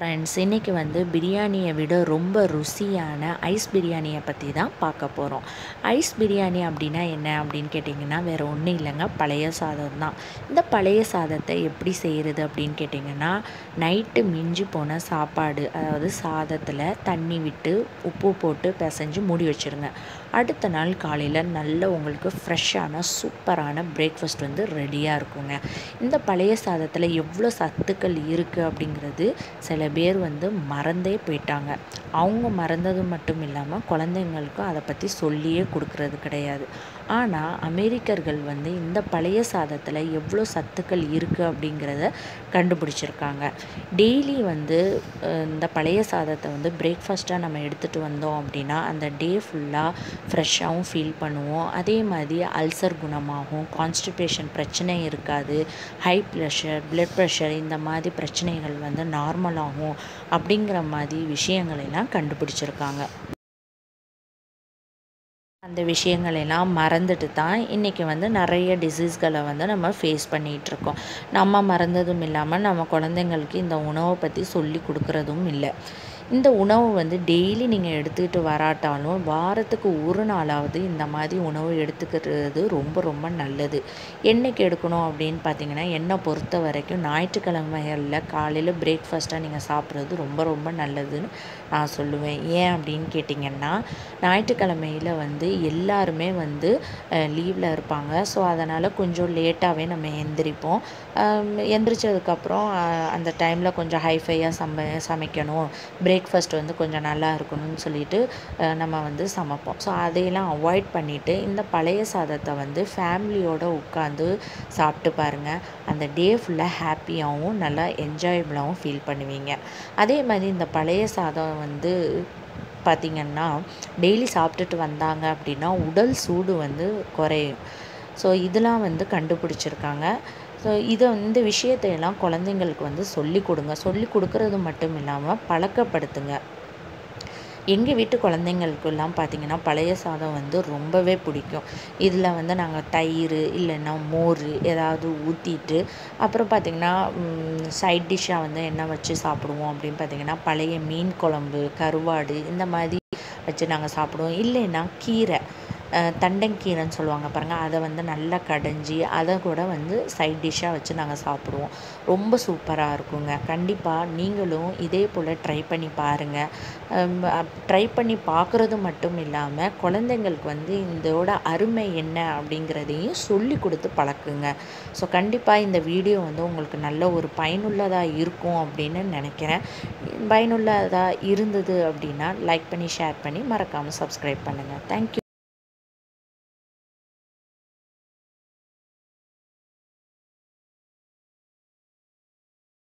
Friends இன்றைக்கி வந்து பிரியாணியை விட ரொம்ப ருசியான ஐஸ் பிரியாணியை பற்றி தான் பார்க்க போகிறோம் ஐஸ் பிரியாணி அப்படின்னா என்ன அப்படின்னு கேட்டிங்கன்னா வேறு ஒன்றும் இல்லைங்க பழைய சாதம் தான். இந்த பழைய சாதத்தை எப்படி செய்கிறது அப்படின்னு கேட்டிங்கன்னா நைட்டு மிஞ்சி போன சாப்பாடு அதாவது சாதத்தில் தண்ணி விட்டு உப்பு போட்டு பிசைஞ்சு மூடி வச்சுருங்க. அடுத்த நாள் காலையில் நல்ல உங்களுக்கு ஃப்ரெஷ்ஷான சூப்பரான பிரேக்ஃபாஸ்ட் வந்து ரெடியாக இருக்குங்க. இந்த பழைய சாதத்தில் எவ்வளோ சத்துக்கள் இருக்குது அப்படிங்கிறது சில பேர் வந்து மறந்தே போயிட்டாங்க. அவங்க மறந்தது மட்டும் இல்லாமல் குழந்தைங்களுக்கும் அதை பற்றி சொல்லியே கொடுக்கறது கிடையாது. ஆனால் அமெரிக்கர்கள் வந்து இந்த பழைய சாதத்தில் எவ்வளோ சத்துக்கள் இருக்குது அப்படிங்கிறத கண்டுபிடிச்சிருக்காங்க. டெய்லி வந்து இந்த பழைய சாதத்தை வந்து பிரேக்ஃபாஸ்ட்டாக நம்ம எடுத்துகிட்டு வந்தோம் அப்படின்னா அந்த டே ஃபுல்லாக ஃப்ரெஷ்ஷாகவும் ஃபீல் பண்ணுவோம். அதே மாதிரி அல்சர் குணமாகும் கான்ஸ்டிபேஷன் பிரச்சனை இருக்காது ஹை ப்ரெஷர் ப்ளட் ப்ரெஷர் இந்த மாதிரி பிரச்சனைகள் வந்து நார்மலாகும் ஆகும் அப்படிங்கிற மாதிரி விஷயங்களெல்லாம் கண்டுபிடிச்சிருக்காங்க. அந்த விஷயங்களெல்லாம் மறந்துட்டு தான் இன்றைக்கி வந்து நிறைய டிசீஸ்களை வந்து நம்ம ஃபேஸ் பண்ணிகிட்ருக்கோம். நம்ம மறந்ததும் இல்லாமல் நம்ம குழந்தைங்களுக்கு இந்த உணவை பற்றி சொல்லி கொடுக்குறதும் இல்லை. இந்த உணவு வந்து டெய்லி நீங்கள் எடுத்துக்கிட்டு வராட்டாலும் வாரத்துக்கு ஒரு நாளாவது இந்த மாதிரி உணவு எடுத்துக்கிறது ரொம்ப ரொம்ப நல்லது. என்னைக்கு எடுக்கணும் அப்படின்னு பார்த்தீங்கன்னா என்னை பொறுத்த வரைக்கும் ஞாயிற்றுக்கிழமைகளில் காலையில் பிரேக்ஃபாஸ்ட்டாக நீங்கள் சாப்பிட்றது ரொம்ப ரொம்ப நல்லதுன்னு நான் சொல்லுவேன். ஏன் அப்படின்னு கேட்டிங்கன்னா ஞாயிற்றுக்கிழமையில் வந்து எல்லாருமே வந்து லீவில் இருப்பாங்க. ஸோ அதனால் கொஞ்சம் லேட்டாகவே நம்ம எந்திரிப்போம். எந்திரிச்சதுக்கப்புறம் அந்த டைமில் கொஞ்சம் ஹைஃபையாக சம சமைக்கணும். பிரேக்ஃபாஸ்ட் வந்து கொஞ்சம் நல்லா இருக்கணும்னு சொல்லிட்டு நம்ம வந்து சமைப்போம். ஸோ அதையெல்லாம் அவாய்ட் பண்ணிவிட்டு இந்த பழைய சாதத்தை வந்து ஃபேமிலியோடு உட்காந்து சாப்பிட்டு பாருங்கள் அந்த டே ஃபுல்லாக ஹாப்பியாகவும் நல்லா என்ஜாயபிளாகவும் ஃபீல் பண்ணுவீங்க. அதே மாதிரி இந்த பழைய சாதம் வந்து பார்த்திங்கன்னா டெய்லி சாப்பிட்டுட்டு வந்தாங்க அப்படின்னா உடல் சூடு வந்து குறையும். ஸோ இதெல்லாம் வந்து கண்டுபிடிச்சிருக்காங்க. ஸோ இதை இந்த விஷயத்தையெல்லாம் குழந்தைங்களுக்கு வந்து சொல்லி கொடுங்க. சொல்லி கொடுக்கறது மட்டும் இல்லாமல் பழக்கப்படுத்துங்க. எங்கள் வீட்டு குழந்தைங்களுக்கெல்லாம் பார்த்திங்கன்னா பழைய சாதம் வந்து ரொம்பவே பிடிக்கும். இதில் வந்து நாங்கள் தயிர் இல்லைன்னா மோர் ஏதாவது ஊற்றிட்டு அப்புறம் பார்த்திங்கன்னா சைட் டிஷ்ஷாக வந்து என்ன வச்சு சாப்பிடுவோம் அப்படின்னு பார்த்திங்கன்னா பழைய மீன் குழம்பு கருவாடு இந்த மாதிரி வச்சு நாங்கள் சாப்பிடுவோம். இல்லைன்னா கீரை. தண்டங்கீரைன்னு சொல்லுவாங்க பாருங்கள் அதை வந்து நல்லா கடைஞ்சி அதை கூட வந்து சைட் டிஷ்ஷாக வச்சு நாங்கள் சாப்பிடுவோம். ரொம்ப சூப்பராக இருக்குங்க. கண்டிப்பாக நீங்களும் இதே போல் ட்ரை பண்ணி பாருங்கள் ட்ரை பண்ணி பார்க்குறது மட்டும் இல்லாமல் குழந்தைங்களுக்கு வந்து இதோட அருமை என்ன அப்படிங்கிறதையும் சொல்லி கொடுத்து பழக்குங்க. ஸோ கண்டிப்பாக இந்த வீடியோ வந்து உங்களுக்கு நல்ல ஒரு பயனுள்ளதாக இருக்கும் அப்படின்னு நினைக்கிறேன். பயனுள்ளதாக இருந்தது அப்படின்னா லைக் பண்ணி ஷேர் பண்ணி மறக்காமல் சப்ஸ்கிரைப் பண்ணுங்கள் தேங்க்யூ